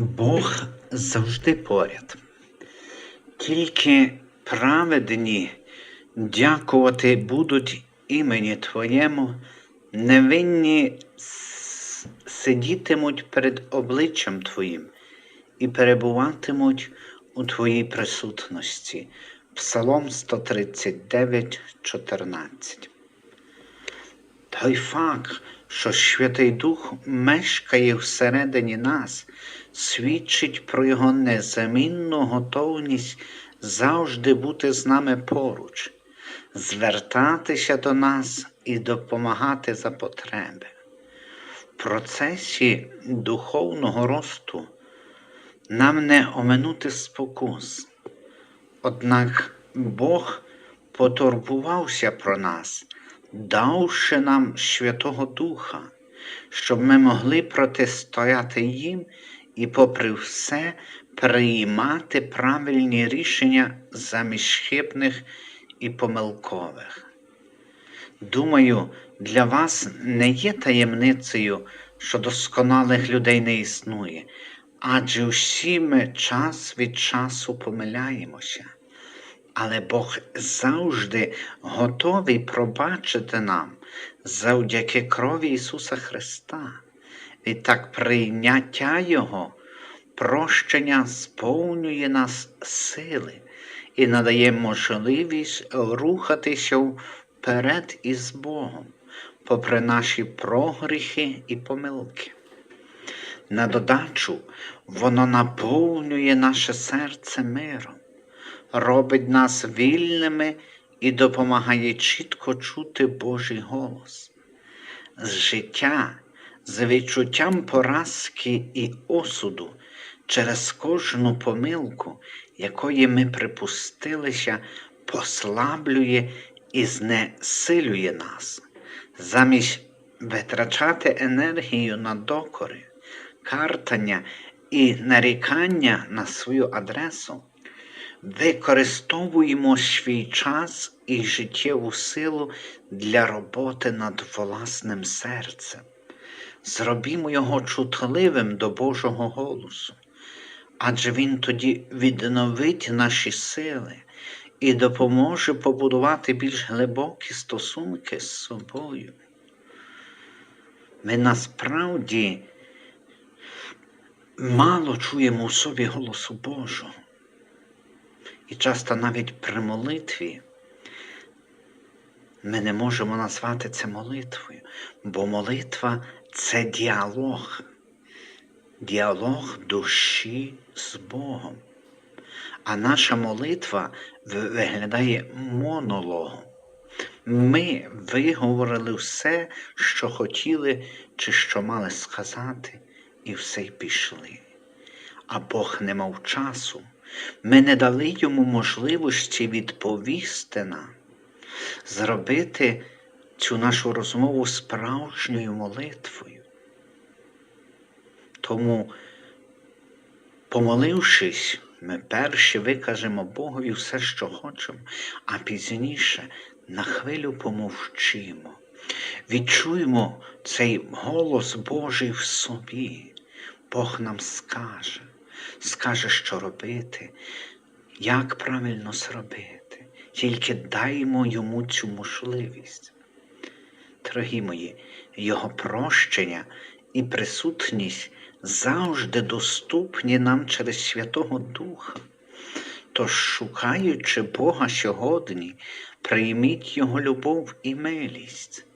Бог завжди поряд. Тільки праведні дякувати будуть імені Твоєму, невинні сидітимуть перед обличчям Твоїм і перебуватимуть у Твоїй присутності. Псалом 139, 14. Той факт, що Святий Дух мешкає всередині нас, свідчить про його незамінну готовність завжди бути з нами поруч, звертатися до нас і допомагати за потреби. В процесі духовного росту нам не оминути спокус. Однак Бог потурбувався про нас, давши нам Святого Духа, щоб ми могли протистояти їм і, попри все, приймати правильні рішення замість хибних і помилкових. Думаю, для вас не є таємницею, що досконалих людей не існує, адже всі ми час від часу помиляємося. Але Бог завжди готовий пробачити нам завдяки крові Ісуса Христа. Відтак прийняття Його, прощення сповнює нас сили і надає можливість рухатися вперед із Богом, попри наші прогріхи і помилки. На додачу, воно наповнює наше серце миром, робить нас вільними і допомагає чітко чути Божий голос. З життя, з відчуттям поразки і осуду через кожну помилку, якої ми припустилися, послаблює і знесилює нас, замість витрачати енергію на докори, картання і нарікання на свою адресу, використовуємо свій час і життєву силу для роботи над власним серцем. Зробімо його чутливим до Божого голосу, адже Він тоді відновить наші сили і допоможе побудувати більш глибокі стосунки з собою. Ми насправді мало чуємо у собі голосу Божого. І часто навіть при молитві ми не можемо назвати це молитвою, бо молитва це діалог, діалог душі з Богом. А наша молитва виглядає монологом. Ми виговорили все, що хотіли чи що мали сказати, і все й пішли. А Бог не мав часу. Ми не дали йому можливості відповісти нам, зробити цю нашу розмову справжньою молитвою. Тому, помолившись, ми перші викажемо Богові все, що хочемо, а пізніше на хвилю помовчимо. Відчуємо цей голос Божий в собі. Бог нам скаже, скаже, що робити, як правильно зробити. Тільки даймо йому цю можливість. Дорогі мої, Його прощення і присутність завжди доступні нам через Святого Духа. Тож, шукаючи Бога сьогодні, прийміть Його любов і милість.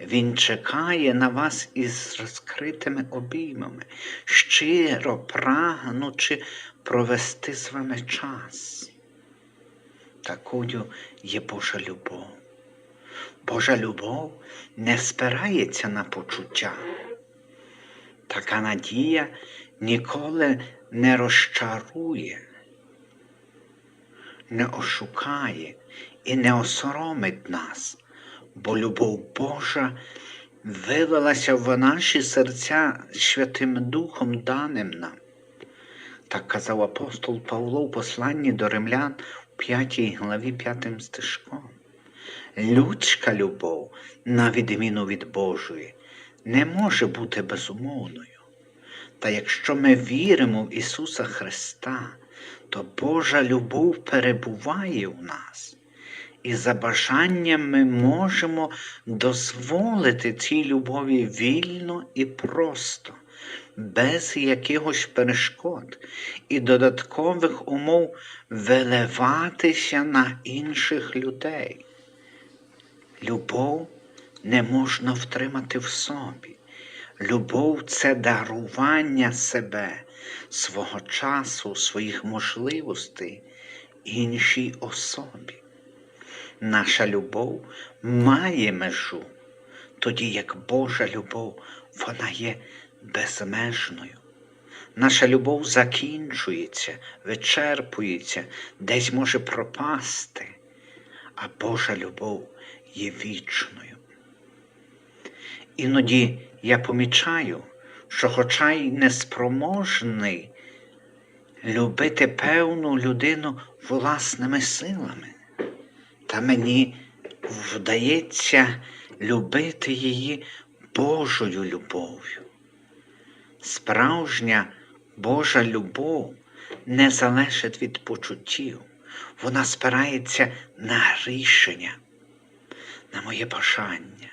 Він чекає на вас із розкритими обіймами, щиро прагнучи провести з вами час. Такою є Божа любов. Божа любов не спирається на почуття. Така надія ніколи не розчарує, не ошукає і не осоромить нас, бо любов Божа вилилася в наші серця Святим Духом даним нам. Так казав апостол Павло в посланні до римлян в 5 главі 5 стишком. Людська любов, на відміну від Божої, не може бути безумовною. Та якщо ми віримо в Ісуса Христа, то Божа любов перебуває у нас. І за бажанням ми можемо дозволити цій любові вільно і просто, без якихось перешкод і додаткових умов виливатися на інших людей. Любов не можна втримати в собі. Любов це дарування себе, свого часу, своїх можливостей іншій особі. Наша любов має межу, тоді як Божа любов, вона є безмежною. Наша любов закінчується, вичерпується, десь може пропасти, а Божа любов є вічною. Іноді я помічаю, що, хоча й неспроможний любити певну людину власними силами, та мені вдається любити її Божою любов'ю. Справжня Божа любов не залежить від почуттів, вона спирається на рішення, на моє бажання.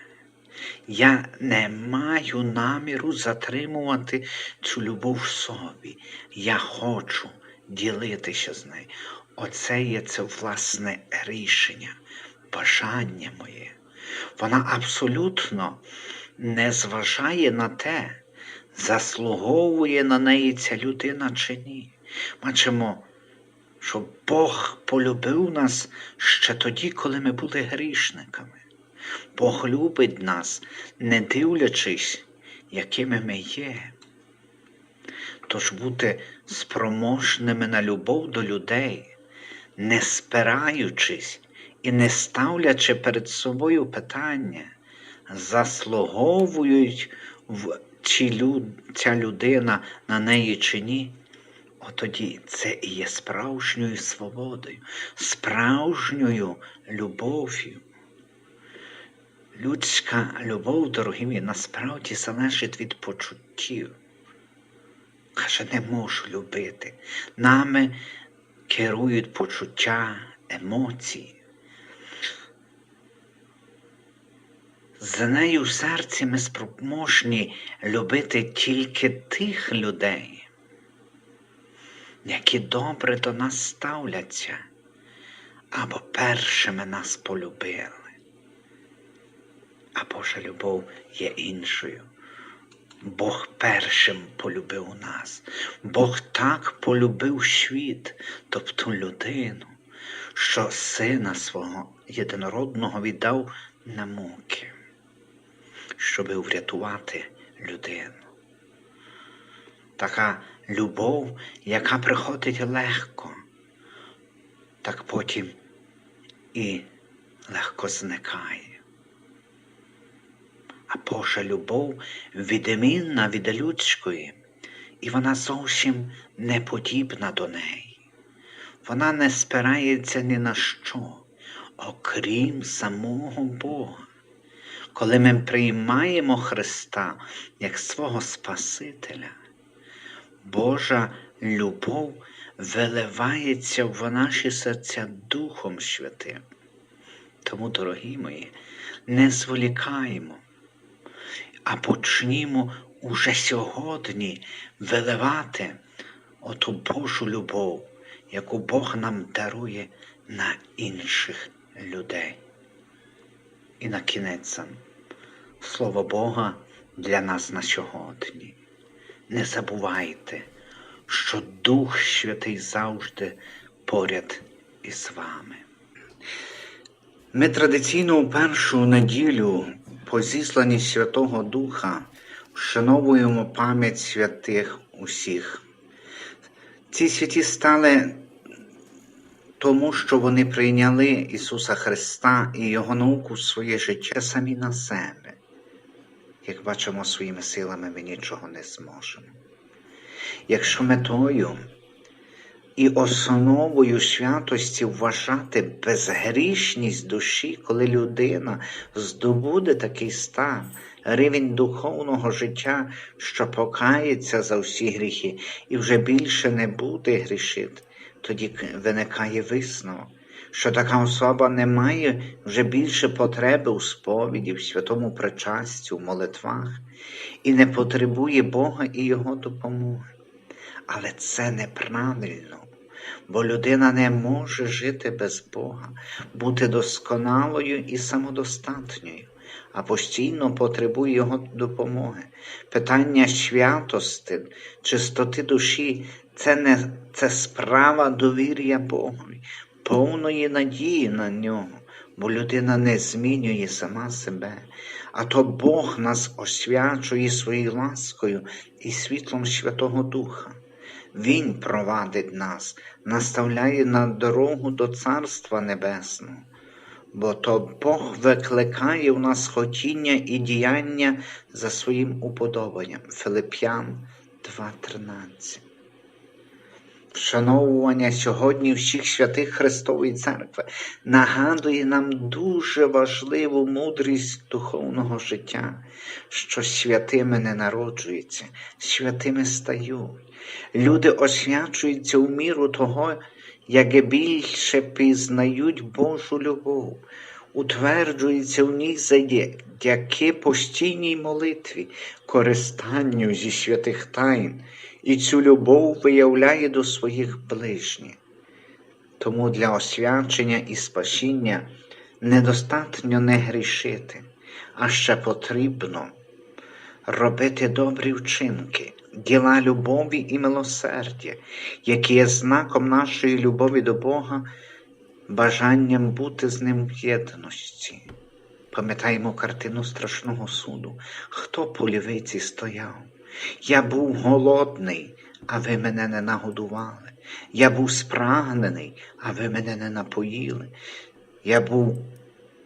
Я не маю наміру затримувати цю любов в собі. Я хочу ділитися з нею. Оце є це власне рішення, бажання моє. Вона абсолютно не зважає на те, заслуговує на неї ця людина чи ні. Бачимо, що Бог полюбив нас ще тоді, коли ми були грішниками. Бог любить нас, не дивлячись, якими ми є. Тож бути спроможними на любов до людей, не спираючись і не ставлячи перед собою питання, заслуговують чи люд, ця людина на неї чи ні, отоді це і є справжньою свободою, справжньою любов'ю. Людська любов, дорогі мої, насправді залежить від почуттів. Каже, не можу любити. Нами керують почуття, емоції. З нею в серці ми спроможні любити тільки тих людей, які добре до нас ставляться або першими нас полюбили. А Божа любов є іншою. Бог першим полюбив нас. Бог так полюбив світ, тобто людину, що сина свого єдинородного віддав на муки, щоби врятувати людину. Така любов, яка приходить легко, так потім і легко зникає. А Божа любов відмінна від людської, і вона зовсім не подібна до неї. Вона не спирається ні на що, окрім самого Бога. Коли ми приймаємо Христа як свого Спасителя, Божа любов виливається в наші серця Духом Святим. Тому, дорогі мої, не зволікаємо а почнімо уже сьогодні виливати оту Божу любов, яку Бог нам дарує на інших людей. І на кінець слово Бога для нас на сьогодні. Не забувайте, що Дух Святий завжди поряд із вами. Ми традиційно у першу неділю по зісланні Святого Духа вшановуємо пам'ять святих усіх. Ці святі стали тому, що вони прийняли Ісуса Христа і Його науку в своє життя самі на себе. Як бачимо, своїми силами ми нічого не зможемо. Якщо метою і основою святості вважати безгрішність душі, коли людина здобуде такий стан, рівень духовного життя, що покається за всі гріхи і вже більше не буде грішити, тоді виникає висновок, що така особа не має вже більше потреби у сповіді, в святому причасті, у молитвах і не потребує Бога і Його допомоги. Але це неправильно, бо людина не може жити без Бога, бути досконалою і самодостатньою, а постійно потребує Його допомоги. Питання святости, чистоти душі це не це справа довір'я Богові, повної надії на нього, бо людина не змінює сама себе, а то Бог нас освячує своєю ласкою і світлом Святого Духа. Він провадить нас, наставляє на дорогу до Царства Небесного, бо то Бог викликає в нас хотіння і діяння за своїм уподобанням. Филип'ян 2.13 Вшановування сьогодні всіх святих Христової Церкви нагадує нам дуже важливу мудрість духовного життя, що святими не народжуються, святими стають. Люди освячуються у міру того, як більше пізнають Божу любов, утверджуються в ній завдяки постійній молитві, користанню зі святих тайн, і цю любов виявляє до своїх ближніх. Тому для освячення і спасіння недостатньо не грішити, а ще потрібно робити добрі вчинки, діла любові і милосердя, які є знаком нашої любові до Бога, бажанням бути з ним в єдності. Пам'ятаємо картину страшного суду. Хто по лівиці стояв? Я був голодний, а ви мене не нагодували. Я був спрагнений, а ви мене не напоїли. Я був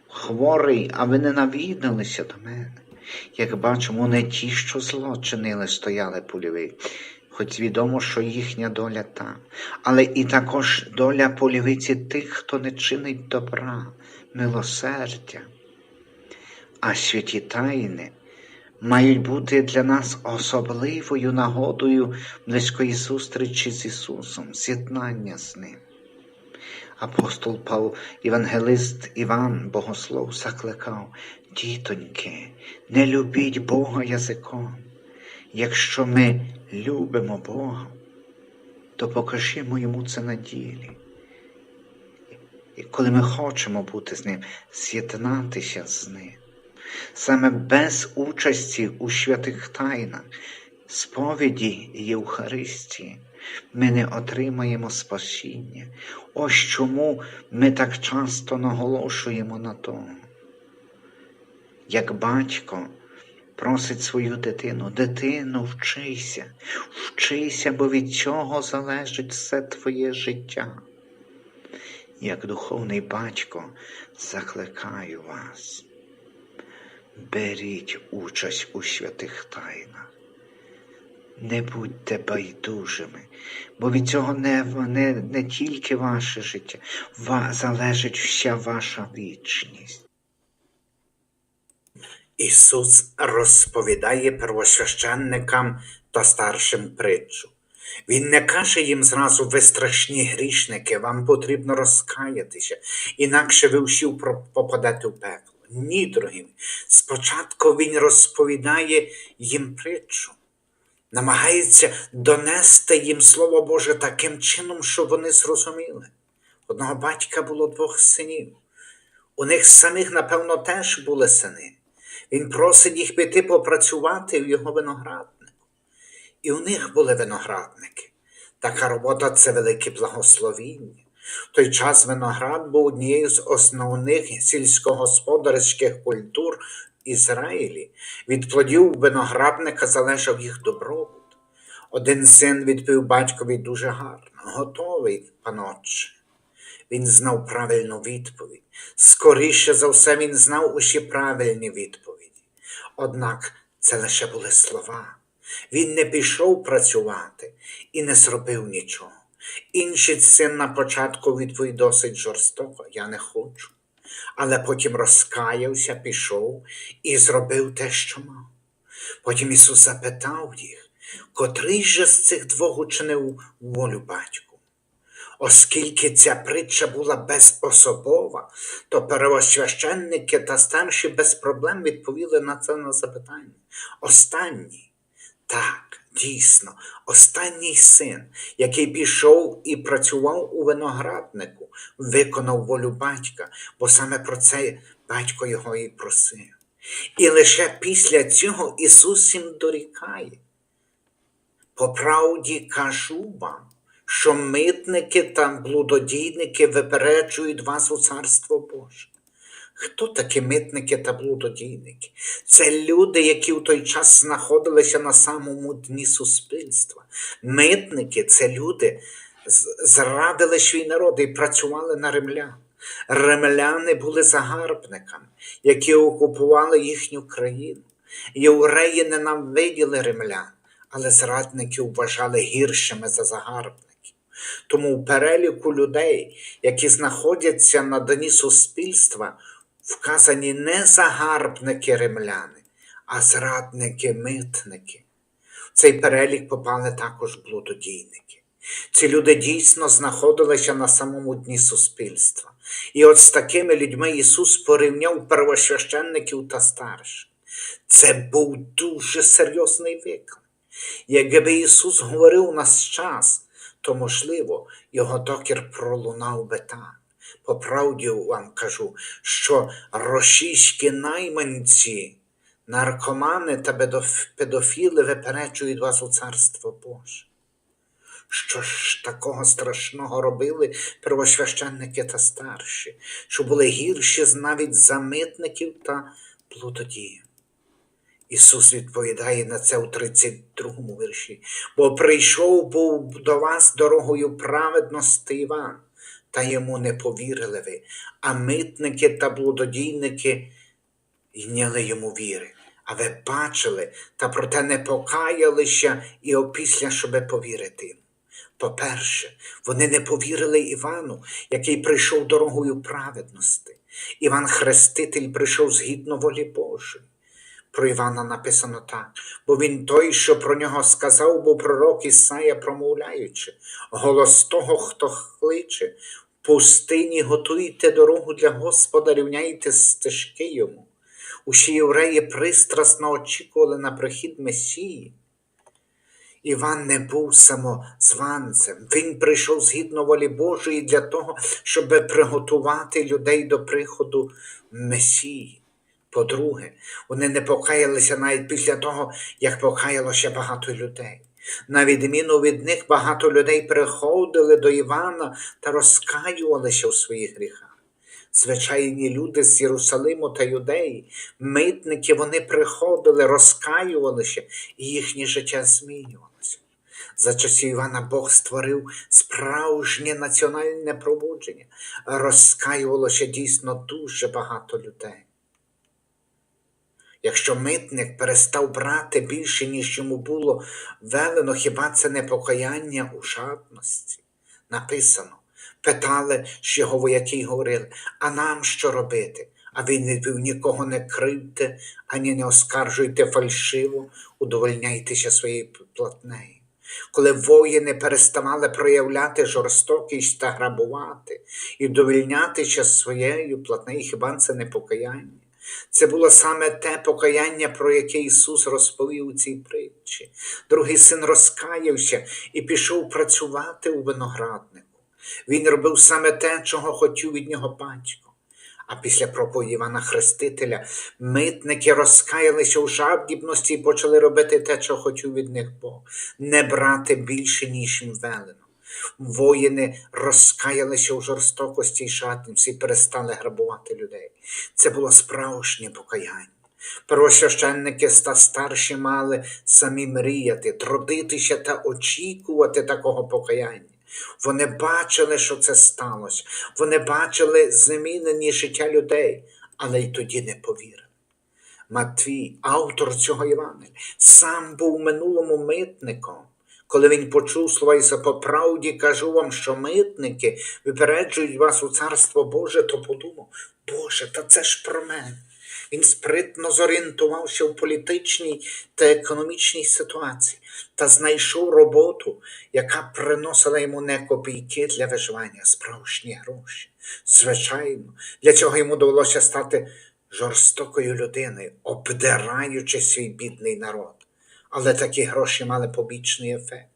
хворий, а ви не навідалися до мене. Як бачимо, не ті, що зло чинили, стояли по лівиці, хоч відомо, що їхня доля та, але і також доля по лівиці тих, хто не чинить добра, милосердя. А святі тайни мають бути для нас особливою нагодою близької зустрічі з Ісусом, з'єднання з Ним. Апостол Павло, Євангелист Іван Богослов закликав, дітоньки, не любіть Бога язиком. Якщо ми любимо Бога, то покажімо йому це на ділі. І коли ми хочемо бути з Ним, з'єднатися з Ним. Саме без участі у святих тайнах, сповіді Євхаристії ми не отримаємо спасіння. Ось чому ми так часто наголошуємо на тому. Як батько просить свою дитину, дитину, вчися, вчися, бо від цього залежить все твоє життя. Як духовний батько закликаю вас. Беріть участь у святих тайнах. Не будьте байдужими, бо від цього не, не, не тільки ваше життя, ва, залежить вся ваша вічність. Ісус розповідає первосвященникам та старшим притчу. Він не каже їм зразу, ви страшні грішники, вам потрібно розкаятися, інакше ви всі попадете в пекло. Ні, дорогі. Спочатку він розповідає їм притчу, намагається донести їм Слово Боже таким чином, щоб вони зрозуміли. Одного батька було двох синів. У них самих, напевно, теж були сини. Він просить їх піти попрацювати в його винограднику. І у них були виноградники. Така робота це велике благословіння. В той час виноград був однією з основних сільськогосподарських культур Ізраїлі. Від плодів виноградника залежав їх добробут. Один син відповів батькові дуже гарно, готовий, панотче. Він знав правильну відповідь. Скоріше за все, він знав усі правильні відповіді. Однак це лише були слова. Він не пішов працювати і не зробив нічого. Інший син на початку відповів досить жорстоко: Я не хочу. але потім розкаявся, пішов і зробив те, що мав. Потім Ісус запитав їх, котрий же з цих двох учинив волю батьку. Оскільки ця притча була безособова, то первосвященники та старші без проблем відповіли на це на запитання. Останній. Так, дійсно, останній син, який пішов і працював у винограднику, виконав волю батька, бо саме про це батько його і просив. І лише після цього Ісус їм дорікає. По правді кажу вам, що митники та блудодійники випереджують вас у Царство Боже. Хто такі митники та блудодійники? Це люди, які в той час знаходилися на самому дні суспільства. Митники це люди, зрадили свій народ і працювали на римлян. Римляни були загарбниками, які окупували їхню країну. Євреї ненавиділи римлян, але зрадників вважали гіршими за загарбників. Тому в переліку людей, які знаходяться на дні суспільства, вказані не загарбники римляни, а зрадники-митники. В цей перелік попали також блудодійники. Ці люди дійсно знаходилися на самому дні суспільства. І от з такими людьми Ісус порівняв первосвященників та старших. Це був дуже серйозний виклик. Якби Ісус говорив у нас час, то, можливо, його докір пролунав би так. По правді вам кажу, що російські найманці, наркомани та педофіли випереджують вас у Царство Боже. Що ж такого страшного робили первосвященники та старші, що були гірші навіть за митників та блудодіїв? Ісус відповідає на це у 32 вірші. Бо прийшов був до вас дорогою праведності Іван, та йому не повірили ви, а митники та блудодійники йняли йому віри. А ви бачили, та проте не покаялися і опісля, щоби повірити. По-перше, вони не повірили Івану, який прийшов дорогою праведності. Іван Хреститель прийшов згідно волі Божої. Про Івана написано так, бо він той, що про нього сказав, був пророк Ісая, промовляючи, голос того, хто кличе, в пустині готуйте дорогу для Господа, рівняйте стежки йому. Усі євреї пристрасно очікували на прихід Месії. Іван не був самозванцем. Він прийшов згідно волі Божої для того, щоб приготувати людей до приходу Месії. По-друге, вони не покаялися навіть після того, як покаялося багато людей. На відміну від них, багато людей приходили до Івана та розкаювалися у своїх гріхах. Звичайні люди з Єрусалиму та Юдеї, митники, вони приходили, розкаювалися, і їхнє життя змінювалося. За часів Івана Бог створив справжнє національне пробудження. Розкаювалося дійсно дуже багато людей. Якщо митник перестав брати більше, ніж йому було велено, хіба це не покаяння у жадності? Написано. Питали ж його вояки й говорили, а нам що робити? А він відповів, нікого не кривте, ані не оскаржуйте фальшиво, удовольняйтеся своєю платнею. Коли воїни переставали проявляти жорстокість та грабувати і довільнятися своєю платнею, хіба це не покаяння? Це було саме те покаяння, про яке Ісус розповів у цій притчі. Другий син розкаявся і пішов працювати у винограднику. Він робив саме те, чого хотів від нього батько. А після проповіді Івана Хрестителя митники розкаялися у жадібності і почали робити те, що хотів від них Бог, не брати більше, ніж їм велено. Воїни розкаялися у жорстокості й жадності і перестали грабувати людей. Це було справжнє покаяння. Первосвященники та старші мали самі мріяти, трудитися та очікувати такого покаяння. Вони бачили, що це сталося. Вони бачили змінені життя людей, але й тоді не повірили. Матвій, автор цього Євангелія, сам був минулому митником, коли він почув слова Ісуса, по правді кажу вам, що митники випереджують вас у Царство Боже, то подумав, Боже, та це ж про мене. Він спритно зорієнтувався в політичній та економічній ситуації та знайшов роботу, яка приносила йому не копійки для виживання, а справжні гроші. Звичайно, для цього йому довелося стати жорстокою людиною, обдираючи свій бідний народ. Але такі гроші мали побічний ефект.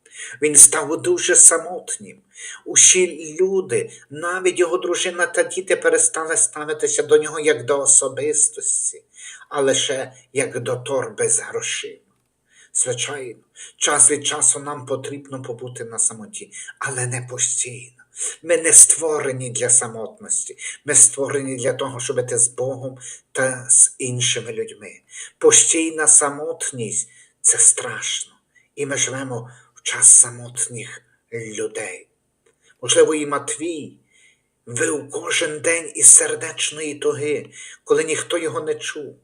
Він став дуже самотнім. Усі люди, навіть його дружина та діти перестали ставитися до нього як до особистості, а лише як до торби з грошима. Звичайно, час від часу нам потрібно побути на самоті, але не постійно. Ми не створені для самотності, ми створені для того, щоб бути з Богом та з іншими людьми. Постійна самотність це страшно, і ми живемо в час самотніх людей. Можливо, і Матвій вив кожен день із сердечної туги, коли ніхто його не чув.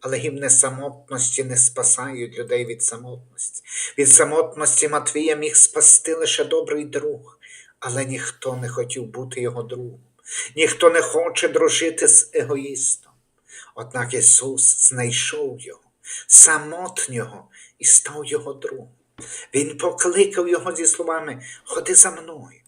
Але гімни самотності не спасають людей від самотності. Від самотності Матвія міг спасти лише добрий друг, але ніхто не хотів бути його другом, ніхто не хоче дружити з егоїстом. Однак Ісус знайшов його, самотнього, і став його другом. Він покликав його зі словами Ходи за мною.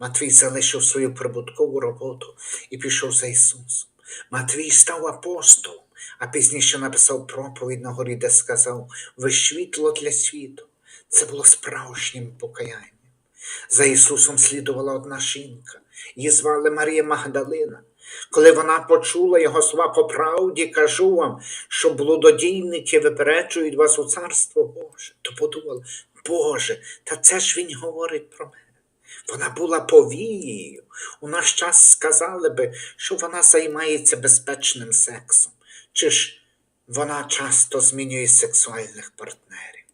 Матвій залишив свою прибуткову роботу і пішов за Ісусом. Матвій став апостолом, а пізніше написав проповідь на горі, де сказав Ви світло для світу. Це було справжнім покаянням. За Ісусом слідувала одна жінка, її звали Марія Магдалина. Коли вона почула його слова по правді, кажу вам, що блудодійники випереджують вас у Царство Боже, то подумала, Боже, та це ж Він говорить про мене. Вона була повією. У наш час сказали би, що вона займається безпечним сексом, чи ж вона часто змінює сексуальних партнерів.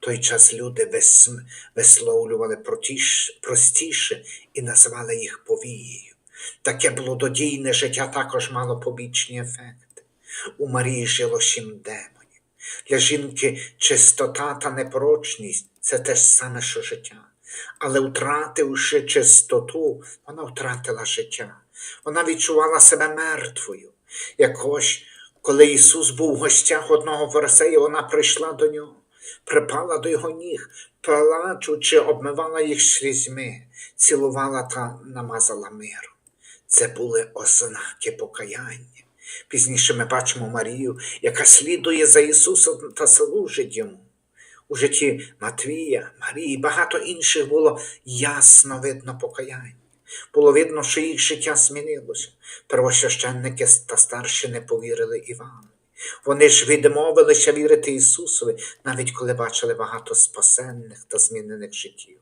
В той час люди вис- висловлювали простіше і називали їх повією. Таке блудодійне життя також мало побічні ефекти. У Марії жило сім демонів. Для жінки чистота та непорочність це те ж саме, що життя. Але втративши чистоту, вона втратила життя. Вона відчувала себе мертвою. Якось, коли Ісус був в гостях одного фарисея, вона прийшла до нього, припала до його ніг, плачучи, обмивала їх слізьми, цілувала та намазала миром. Це були ознаки покаяння. Пізніше ми бачимо Марію, яка слідує за Ісусом та служить йому. У житті Матвія, Марії, багато інших було ясно видно покаяння. Було видно, що їх життя змінилося. Первосвященники та старші не повірили Івану. Вони ж відмовилися вірити Ісусові, навіть коли бачили багато спасенних та змінених життів.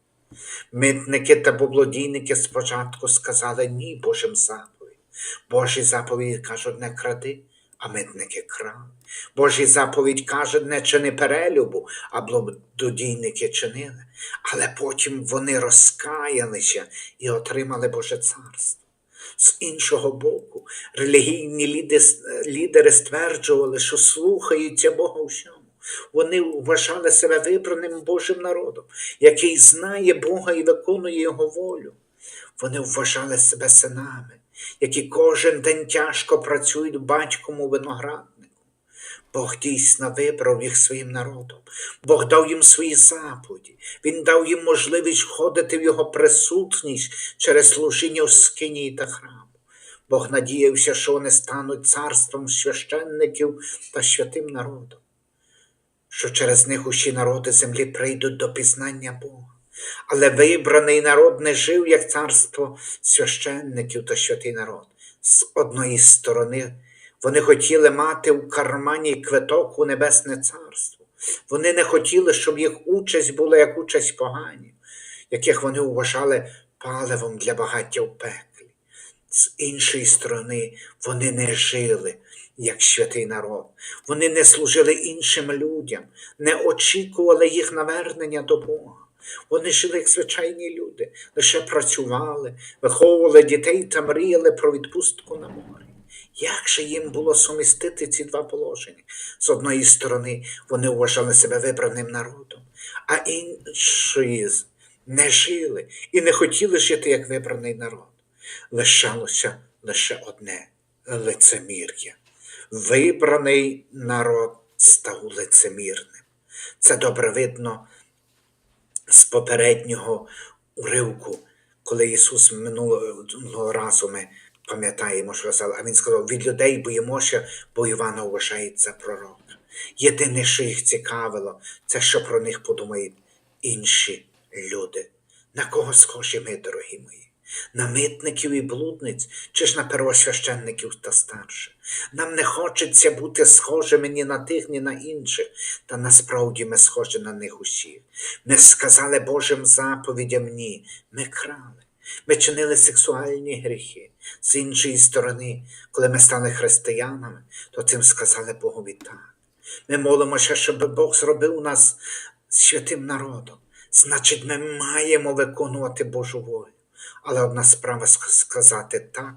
Митники та поблодійники спочатку сказали ні Божим заповідь. Божі заповіді кажуть, не кради, а митники крали. Божі заповідь каже, не чини перелюбу, а блудодійники чинили. Але потім вони розкаялися і отримали Боже царство. З іншого боку, релігійні лідери стверджували, що слухаються Бога у всьому. Вони вважали себе вибраним Божим народом, який знає Бога і виконує Його волю. Вони вважали себе синами, які кожен день тяжко працюють батьком у винограднику. Бог дійсно вибрав їх своїм народом. Бог дав їм свої заповіді. Він дав їм можливість входити в його присутність через служіння в скинії та храму. Бог надіявся, що вони стануть царством священників та святим народом, що через них усі народи землі прийдуть до пізнання Бога. Але вибраний народ не жив як царство священників та святий народ. З одної сторони, вони хотіли мати в кармані квиток у Небесне Царство. Вони не хотіли, щоб їх участь була як участь поганів, яких вони вважали паливом для багаття в пеклі. З іншої сторони, вони не жили як святий народ. Вони не служили іншим людям, не очікували їх навернення до Бога. Вони жили як звичайні люди, лише працювали, виховували дітей та мріяли про відпустку на морі. Як же їм було сумістити ці два положення? З одної сторони, вони вважали себе вибраним народом, а інші не жили і не хотіли жити як вибраний народ. Лишалося лише одне лицемір'я. Вибраний народ став лицемірним. Це добре видно з попереднього уривку, коли Ісус минулого разу ми пам'ятаємо, що сказав, а Він сказав, від людей боїмося, бо Івана вважають за пророка. Єдине, що їх цікавило, це що про них подумають інші люди. На кого схожі ми, дорогі мої? На митників і блудниць, чи ж на первосвященників та старших? Нам не хочеться бути схожими ні на тих, ні на інших, та насправді ми схожі на них усіх. Ми сказали Божим заповідям ні, ми крали, ми чинили сексуальні гріхи. З іншої сторони, коли ми стали християнами, то цим сказали Богові так. Ми молимося, щоб Бог зробив нас святим народом. Значить, ми маємо виконувати Божу волю. Але одна справа сказати так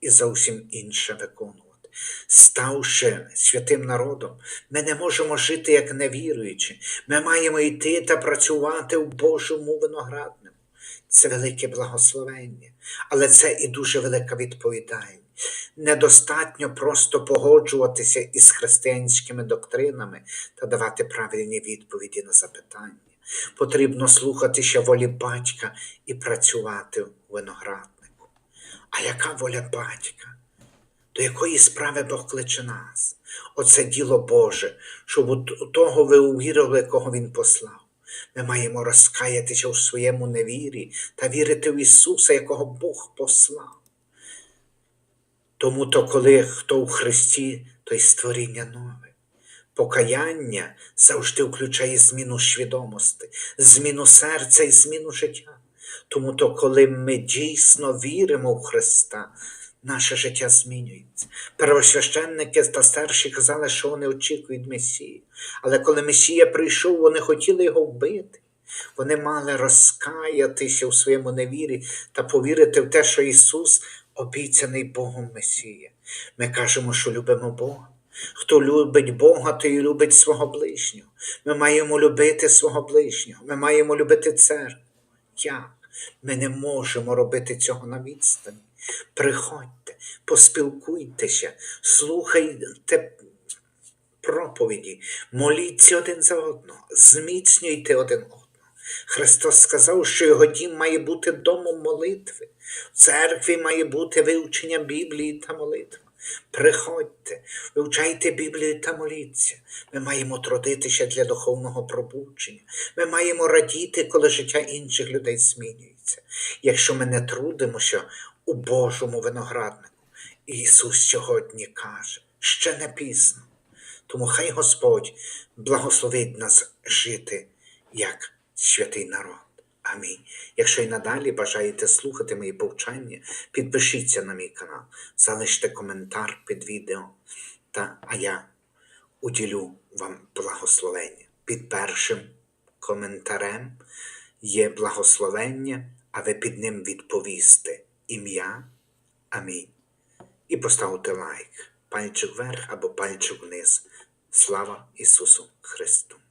і зовсім інше виконувати. Ставши святим народом, ми не можемо жити як невіруючі. Ми маємо йти та працювати в Божому виноградному. Це велике благословення, але це і дуже велика відповідальність. Недостатньо просто погоджуватися із християнськими доктринами та давати правильні відповіді на запитання. Потрібно слухатися волі батька і працювати у винограднику. А яка воля батька? До якої справи Бог кличе нас? Оце діло Боже, щоб у того ви увірили, кого Він послав. Ми маємо розкаятися у своєму невірі та вірити в Ісуса, якого Бог послав. Тому то, коли хто у Христі, то й створіння нове. Покаяння завжди включає зміну свідомості, зміну серця і зміну життя. Тому то, коли ми дійсно віримо в Христа, наше життя змінюється. Первосвященники та старші казали, що вони очікують Месії. Але коли Месія прийшов, вони хотіли його вбити. Вони мали розкаятися у своєму невірі та повірити в те, що Ісус обіцяний Богом Месія. Ми кажемо, що любимо Бога. Хто любить Бога, той любить свого ближнього. Ми маємо любити свого ближнього, ми маємо любити церкву. Як? Ми не можемо робити цього на відстані. Приходьте, поспілкуйтеся, слухайте проповіді, моліться один за одного, зміцнюйте один одного. Христос сказав, що його дім має бути домом молитви. В церкві має бути вивчення Біблії та молитва. Приходьте, вивчайте Біблію та моліться. Ми маємо трудитися для духовного пробудження. Ми маємо радіти, коли життя інших людей змінюється. Якщо ми не трудимося у Божому винограднику, Ісус сьогодні каже, ще не пізно. Тому хай Господь благословить нас жити як святий народ. Амінь. Якщо й надалі бажаєте слухати мої повчання, підпишіться на мій канал, залиште коментар під відео, та, а я уділю вам благословення. Під першим коментарем є благословення, а ви під ним відповісте ім'я. Амінь. І поставте лайк, пальчик вверх або пальчик вниз. Слава Ісусу Христу!